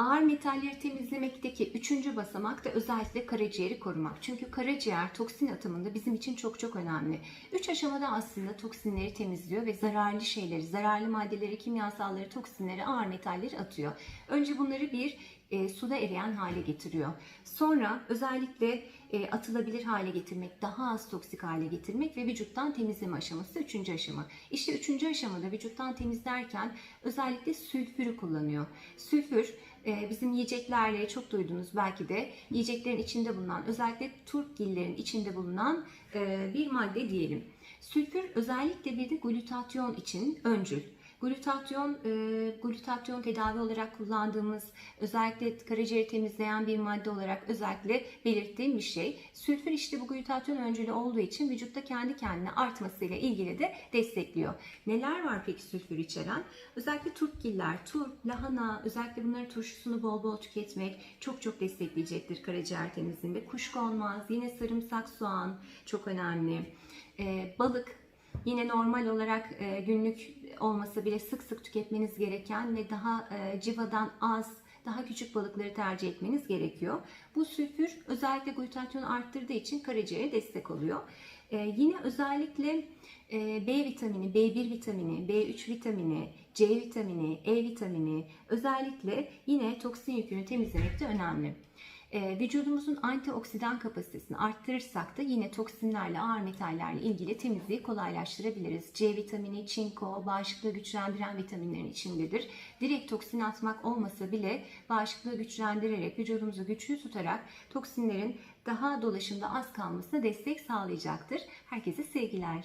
Ağır metalleri temizlemekteki üçüncü basamak da özellikle karaciğeri korumak. Çünkü karaciğer toksin atımında bizim için çok çok önemli. Üç aşamada aslında toksinleri temizliyor ve zararlı şeyleri, zararlı maddeleri, kimyasalları, toksinleri, ağır metalleri atıyor. Önce bunları bir e, suda eriyen hale getiriyor. Sonra özellikle e, atılabilir hale getirmek, daha az toksik hale getirmek ve vücuttan temizleme aşaması üçüncü aşama. İşte üçüncü aşamada vücuttan temizlerken özellikle sülfürü kullanıyor. Sülfür bizim yiyeceklerle çok duydunuz belki de yiyeceklerin içinde bulunan özellikle turpgillerin içinde bulunan e, bir madde diyelim. Sülfür özellikle bir de glutatyon için öncül. Glutatyon, e, glutatyon tedavi olarak kullandığımız özellikle karaciğeri temizleyen bir madde olarak özellikle belirttiğim bir şey. Sülfür işte bu glutatyon öncülü olduğu için vücutta kendi kendine artmasıyla ilgili de destekliyor. Neler var peki sülfür içeren? Özellikle turpgiller, turp, lahana, özellikle bunların turşusunu bol bol tüketmek çok çok destekleyecektir karaciğer temizliğinde. Kuşkonmaz, yine sarımsak, soğan çok önemli. E, balık, Yine normal olarak e, günlük olmasa bile sık sık tüketmeniz gereken ve daha e, civadan az, daha küçük balıkları tercih etmeniz gerekiyor. Bu sülfür özellikle glutatyonu arttırdığı için karaciğere destek oluyor. E, yine özellikle e, B vitamini, B1 vitamini, B3 vitamini, C vitamini, E vitamini özellikle yine toksin yükünü temizlemekte önemli. E, vücudumuzun antioksidan kapasitesini arttırırsak da yine toksinlerle, ağır metallerle ilgili temizliği kolaylaştırabiliriz. C vitamini, çinko, bağışıklığı güçlendiren vitaminlerin içindedir. Direkt toksin atmak olmasa bile bağışıklığı güçlendirerek, vücudumuzu güçlü tutarak toksinlerin daha dolaşımda az kalmasına destek sağlayacaktır. Herkese sevgiler.